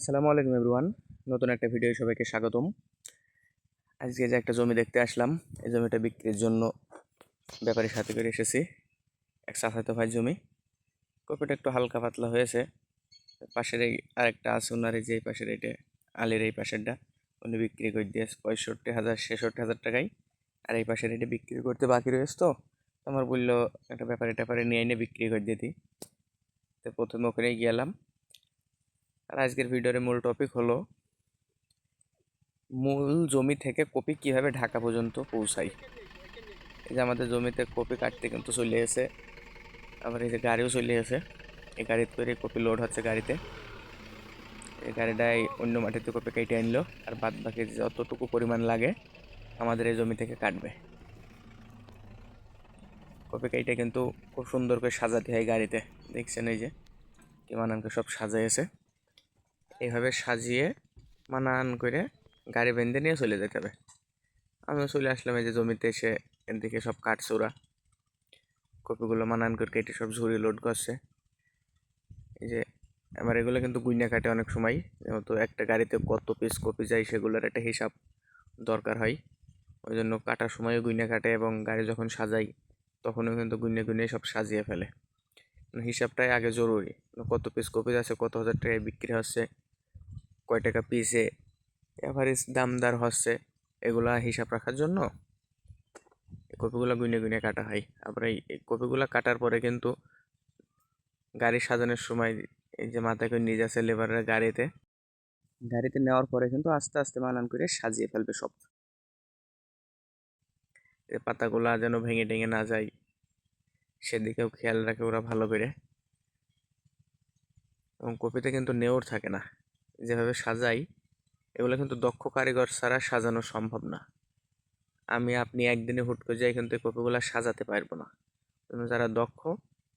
আসসালামু আলাইকুম এভরিওয়ান। নতুন একটা ভিডিও সবাইকে স্বাগতম। আজকে যে একটা জমি দেখতে আসলাম, এই জমিটা বিক্রির জন্য ব্যাপারীর সাথে করে এসেছি। এক সাফাইতো ভাই জমি। কপিটা একটু হালকা পাতলা হয়েছে। পাশের এই আরেকটা আছে, ওনার এই যে এই পাশের এইটা আলের এই পাশেরটা। উনি বিক্রি করে দিয়েছে পঁয়ষট্টি হাজার, ছেষট্টি হাজার টাকায়। আর এই পাশের এটা বিক্রি করতে বাকি রয়েছে তো। আমার বলল, একটা ব্যাপারে ট্যাপারে নিয়ে এনে বিক্রি করে দিতি তো প্রথমে ওখানেই গেলাম। আর আজকের ভিডিওর মূল টপিক হলো মূল জমি থেকে কপি কীভাবে ঢাকা পর্যন্ত পৌঁছাই। এই যে আমাদের জমিতে কপি কাটতে কিন্তু চলে এসে আবার এই যে গাড়িও চলে এসে এই গাড়িতে করে কপি লোড হচ্ছে গাড়িতে। এই গাড়িটাই অন্য মাটিতে কপি কেটে আনলো। আর বাদ বাকি যতটুকু পরিমাণ লাগে আমাদের এই জমি থেকে কাটবে। কপি কেটে কিন্তু খুব সুন্দর করে সাজাতে হয় গাড়িতে। দেখছেন এই যে কি মানানকে সব সাজাইছে। এইভাবে সাজিয়ে মানান করে গাড়ি বেঁধে নিয়ে চলে যেতে হবে। আমিও চলে আসলাম এই যে জমিতে এসে এদিকে সব কাটছে ওরা কপিগুলো মানান করে কেটে সব ঝুড়ি লোড করছে। এই যে আমার এগুলো কিন্তু গুইনা কাটে অনেক সময়। যেহেতু একটা গাড়িতে কত পিস কপি যায় সেগুলোর একটা হিসাব দরকার হয়। ওই জন্য কাটার সময়ও গুইনা কাটে এবং গাড়ি যখন সাজাই, তখনও কিন্তু গুইনে গুইনে সব সাজিয়ে ফেলে। হিসাবটাই আগে জরুরি। কত পিস কপি আছে কত হাজার টাকায় বিক্রি হচ্ছে কয় টাকা পিসে? এভারেজ দামদার হচ্ছে। এগুলা হিসাব রাখার জন্য কপিগুলো গুনে গুনে কাটা হয়। আবার এই কপিগুলো কাটার পরে কিন্তু গাড়ি সাজানোর সময় এই যে মাথায় করে নিয়ে যাচ্ছে লেবারের গাড়িতে। গাড়িতে নেওয়ার পরে কিন্তু আস্তে আস্তে মানান করে সাজিয়ে ফেলবে সব। পাতাগুলা যেন ভেঙে টেঙে না যায়। সেদিকেও খেয়াল রাখে ওরা ভালো করে। এবং কপিতে কিন্তু নেওর থাকে না। যেভাবে সাজাই, এগুলো কিন্তু দক্ষ কারিগর ছাড়া সাজানো সম্ভব না। আমি, আপনি একদিনে হুট করে যাই কিন্তু এই কপিগুলো সাজাতে পারব না। কিন্তু যারা দক্ষ,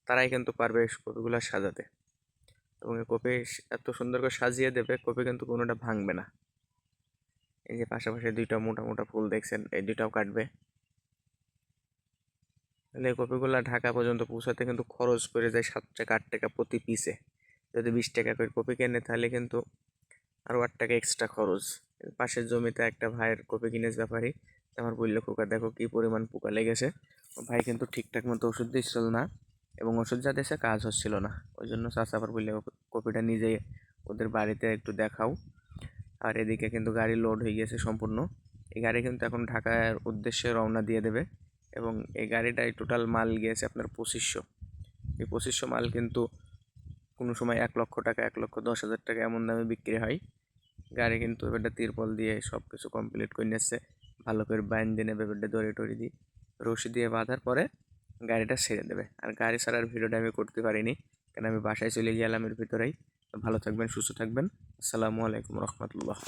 তারাই কিন্তু পারবে এই কপিগুলো সাজাতে। এবং এই কপি এত সুন্দর করে সাজিয়ে দেবে, কপি কিন্তু কোনোটা ভাঙবে না। এই যে পাশাপাশি দুইটা মোটা মোটা ফুল দেখছেন, এই দুইটাও কাটবে। তাহলে এই কপিগুলো ঢাকা পর্যন্ত পৌঁছাতে কিন্তু খরচ পড়ে যায় সাত টাকা, আট টাকা প্রতি পিসে যদি বিশ টাকা করে কপি কেনে তাহলে কিন্তু আরও আট টাকা এক্সট্রা খরচ। পাশের জমিতে একটা ভাইয়ের কপি কিনেছে ব্যাপারই আমার বলল পোকা দেখো কী পরিমাণ পোকা লেগেছে। ভাই কিন্তু ঠিকঠাক মতো ওষুধ দিচ্ছিল না এবং ওষুধ যা দিয়েছে কাজ হচ্ছিল না। ওই জন্য চাষা আবার বললে কপিটা নিজে ওদের বাড়িতে একটু দেখাও। আর এদিকে কিন্তু গাড়ি লোড হয়ে গেছে সম্পূর্ণ। এই গাড়ি কিন্তু এখন ঢাকার উদ্দেশ্যে রওনা দিয়ে দেবে এবং এই গাড়িটায় টোটাল মাল গিয়েছে আপনার পঁচিশশো। এই পঁচিশশো মাল কিন্তু কোনো সময় এক লক্ষ টাকা, এক লক্ষ দশ হাজার টাকা এমন দামে বিক্রি হয়। গাড়ি কিন্তু ব্যাপারটা তিরপল দিয়ে সব কিছু কমপ্লিট করে নিচ্ছে ভালো করে বাইন দিয়ে নেবে এবারটা দড়ি টড়ি দিয়ে রশি দিয়ে বাঁধার পরে গাড়িটা সেরে দেবে। আর গাড়ি ছাড়ার ভিডিওটা আমি করতে পারিনি, কেন আমি বাসায় চলে গেলাম এর ভিতরেই। ভালো থাকবেন, সুস্থ থাকবেন। আসসালামু আলাইকুম রহমতুল্লাহ।